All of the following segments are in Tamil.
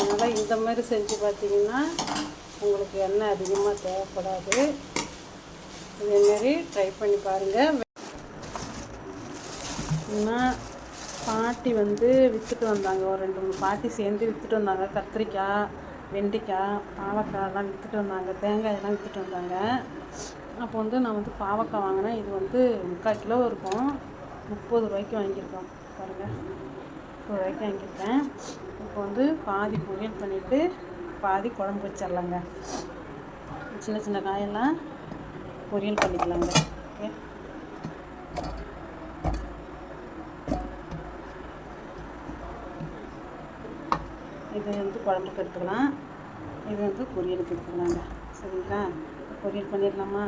அதனால் இந்த மாதிரி செஞ்சு பார்த்தீங்கன்னா உங்களுக்கு எண்ணெய் அதிகமாக தேவைப்படாது. இதேமாரி ட்ரை பண்ணி பாருங்கள் ஏன்னா பாட்டி வந்து விற்றுட்டு வந்தாங்க. ஒரு ரெண்டு மூணு பாட்டி சேர்ந்து விற்றுட்டு வந்தாங்க. கத்திரிக்காய் வெண்டைக்காய் பாவக்காய்லாம் விற்றுட்டு வந்தாங்க. தேங்காயெல்லாம் விற்றுட்டு வந்தாங்க. அப்போ வந்து நான் வந்து பாவக்காய் வாங்கினேன். இது வந்து முக்கால் கிலோ இருக்கும். முப்பது ரூபாய்க்கு வாங்கியிருக்கோம். பாருங்கள் இப்போ ரூபாய்க்கு வாங்கியிருக்கேன் இப்போ வந்து பாதி பொரியல் பண்ணிவிட்டு பாதி குழம்பு வச்சிடலாங்க. சின்ன சின்ன காயெல்லாம் பொரியல் பண்ணிக்கலாங்க. ஓகே? இது வந்து குழம்புக்கு எடுத்துக்கலாம். இது வந்து பொரியலுக்கு எடுத்துக்கலாங்க. சரிங்களா? பொரியல் பண்ணிடலாமா?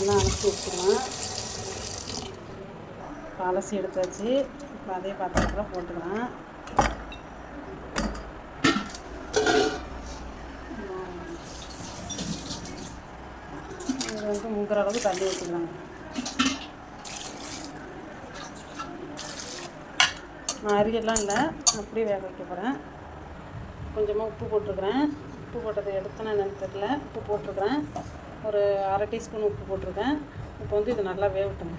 நல்லா அலசி வச்சுக்கலாம் இப்போ அலசி எடுத்தாச்சு. இப்போ அதே பாத்திரத்தில் போட்டுக்கலாம் இது வந்து முங்குற அளவுக்கு தண்ணி ஊற்றிக்கலாங்க நான் அரியெல்லாம் இல்லை. அப்படியே வேக வைக்க போகிறேன் கொஞ்சமாக உப்பு போட்டிருக்கிறேன் உப்பு போட்டதை எடுத்தேன்னு என்னென்னு தெரில உப்பு போட்டிருக்கிறேன் ஒரு அரை டீஸ்பூன் உப்பு போட்டிருக்கேன். இப்போ வந்து இது நல்லா வேகட்டுங்க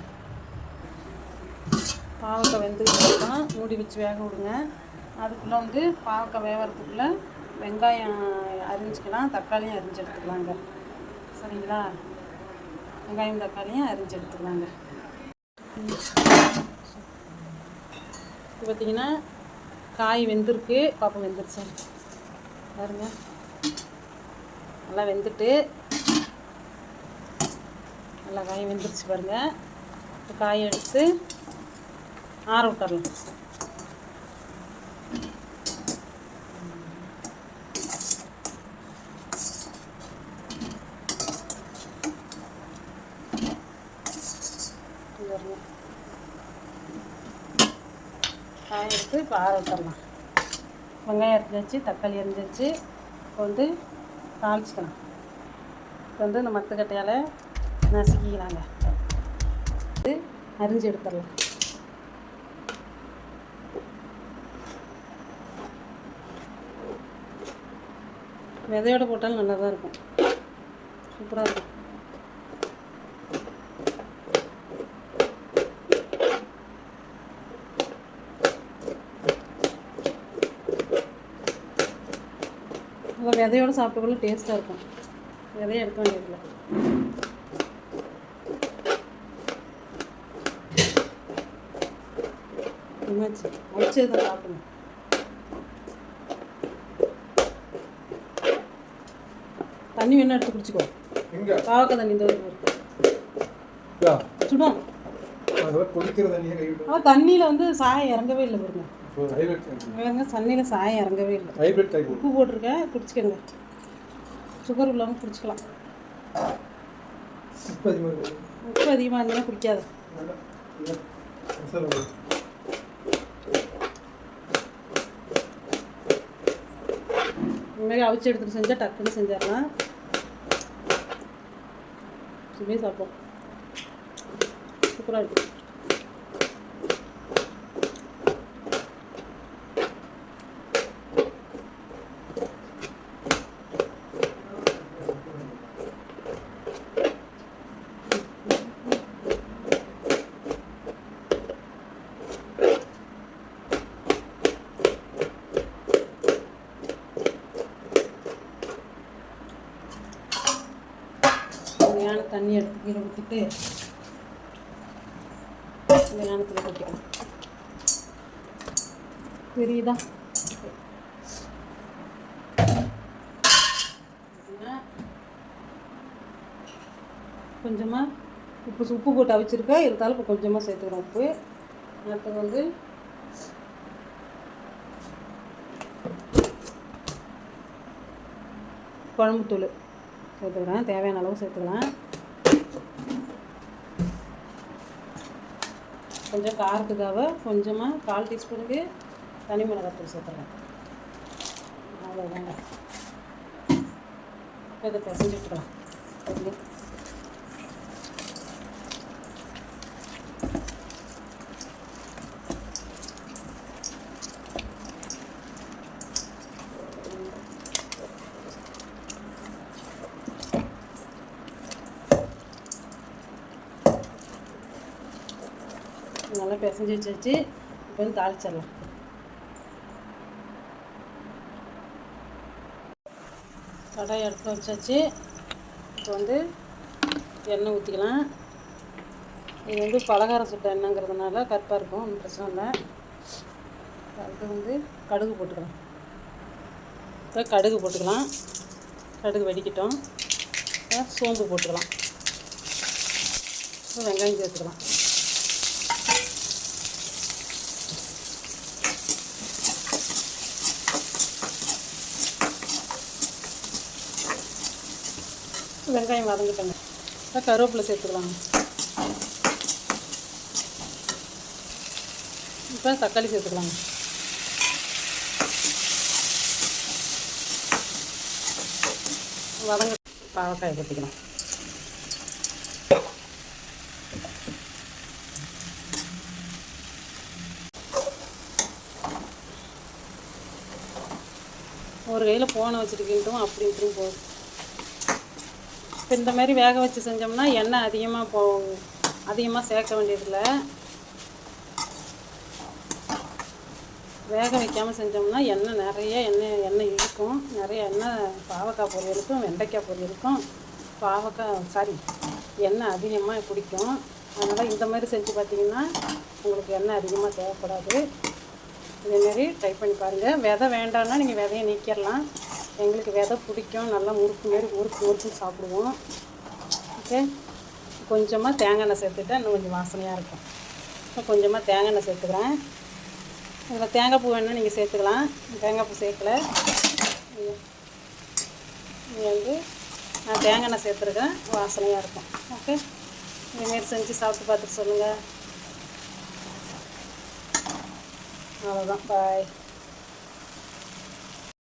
பாவக்காய் வெந்துக்கிட்டலாம் மூடி வச்சு வேக விடுங்க. அதுக்குள்ளே வந்து பாவக்காய் வேகிறதுக்குள்ளே வெங்காயம் அரிஞ்சிக்கலாம் தக்காளியும் அரிஞ்சு எடுத்துக்கலாங்க சரிங்களா? வெங்காயம் தக்காளியும் அரிஞ்சு எடுத்துக்கலாங்க இப்போ பார்த்தீங்கன்னா காய் வெந்திருக்கு பாப்பம் வெந்துருச்சு. பாருங்க. நல்லா வெந்துட்டு நல்லா காய் வெந்துருச்சு பாருங்கள் இப்போ காய் எடுத்து ஆற விட்டுறலாம். காய் எடுத்து இப்போ ஆற விட்டுறலாம். வெங்காயம் அரிஞ்சாச்சு தக்காளி அரிஞ்சாச்சு இப்போ வந்து தாளிச்சிக்கலாம். இப்போ வந்து இந்த மத்துக்கட்டையால் நசுக்கிக்கலாங்க இது அரிஞ்சு எடுத்துடலாம். விதையோட போட்டாலும் நல்லா தான் இருக்கும். சூப்பராக இருக்கும். விதையோடு விதையோட கூட டேஸ்ட்டாக இருக்கும். விதையை எடுக்க வேண்டியதில்லை. என்னாச்சு? அடிச்சது தான் சாப்பிடணும் தண்ணி வேணா எடுத்து குடிச்சுக்கோ. எங்க? பாவக்காய் தண்ணி இந்த சுடும் தண்ணியில் வந்து சாயம் இறங்கவே இல்லை பாருங்க. பாருங்க தண்ணியில் சாயம் இறங்கவே இல்லை. உப்பு போட்டிருக்கேன் குடிச்சுக்கோங்க. சுகர் உள்ளவங்க குடிச்சுக்கலாம். உப்பு அதிகமாக இருந்ததுன்னா குடிக்காது வேண்டாம். இல்ல. மசாலா போடு. இந்த மாதிரி அவிச்சு எடுத்துட்டு செஞ்சால் டக்குன்னு செஞ்சிடலாம். சும்மே சாப்பிடும் சூப்பராக இருக்கும் தேவையான தண்ணி எடுத்து கீழே ஊற்றிட்டு இந்த கொட்டிக்கலாம் தெரியுதா? கொஞ்சமாக உப்பு உப்பு போட்டு அவிச்சிருக்கேன் இருந்தாலும் இப்போ கொஞ்சமாக சேர்த்துக்கிறோம் உப்பு. அடுத்தது வந்து குழம்புத்தூள். சேர்த்துக்கிறேன் தேவையான அளவு சேர்த்துக்கலாம். கொஞ்சம் காரத்துக்காக கொஞ்சமாக கால் டீஸ்பூனுக்கு தனி மிளகாத்தூள் சேர்த்துக்கலாம். அவ்வளோதாங்க இதை பிசைஞ்சு பிசைஞ்சு வச்சு இப்போ வந்து தாளிச்சிடலாம். கடாய் எடுத்து வச்சாச்சு. இப்போ வந்து எண்ணெய் ஊற்றிக்கலாம் இது வந்து பலகாரம் சுட்ட எண்ணெய்ங்கிறதுனால கருப்பாக இருக்கும் ஒன்றும் பிரச்சனை இல்லை. அடுத்து வந்து கடுகு போட்டுக்கலாம். இப்போ கடுகு போட்டுக்கலாம். கடுகு வெடிக்கட்டும். இப்போ சோம்பு போட்டுக்கலாம். இப்போ வெங்காயம் சேர்த்துக்கலாம். வெங்காயம் வதங்கிட்டேங்க. இப்போ கருவேப்பிலை சேர்த்துக்கலாங்க. இப்போ தக்காளி சேர்த்துக்கலாங்க. வதங்க பாவக்காயை கொட்டிக்கலாம் ஒரு கையில் ஃபோனை வச்சுருக்கின்றோம் அப்படி இப்படின்னு இப்போ இந்த மாதிரி வேக வச்சு செஞ்சோம்னா எண்ணெய் அதிகமாக போ அதிகமாக சேர்க்க வேண்டியதில்லை. வேக வைக்காமல் செஞ்சோம்னா எண்ணெய் நிறைய எண்ணெய் எண்ணெய் இருக்கும். நிறைய எண்ணெய் பாவக்காய் பொரியலுக்கும் வெண்டைக்காய் பொரியலுக்கும் பாவக்காய் சாரி எண்ணெய் அதிகமாக பிடிக்கும். அதனால் இந்த மாதிரி செஞ்சு பார்த்தீங்கன்னா உங்களுக்கு எண்ணெய் அதிகமாக தேவைப்படாது. இதேமாரி ட்ரை பண்ணி பாருங்கள் விதை வேண்டாம்னா நீங்கள் விதையை நீக்கிடலாம் எங்களுக்கு விதை பிடிக்கும். நல்லா முறுக்கு மாரி முறுக்கு முறுக்கு சாப்பிடுவோம். ஓகே? கொஞ்சமாக தேங்காய் எண்ணெய் சேர்த்துட்டா இன்னும் கொஞ்சம் வாசனையாக இருக்கும். இப்போ கொஞ்சமாக தேங்காய் எண்ணெய் சேர்த்துக்கிறேன். இதில் தேங்காய் பூ வேணால் நீங்கள் சேர்த்துக்கலாம். தேங்காய் பூ சேர்க்கல. இது வந்து நான் தேங்காய் எண்ணெய் சேர்த்துருக்கேன். வாசனையாக இருக்கும். ஓகே? இதேமாரி செஞ்சு சாப்பிட்டு பார்த்துட்டு சொல்லுங்கள் அவ்வளோதான் பாய்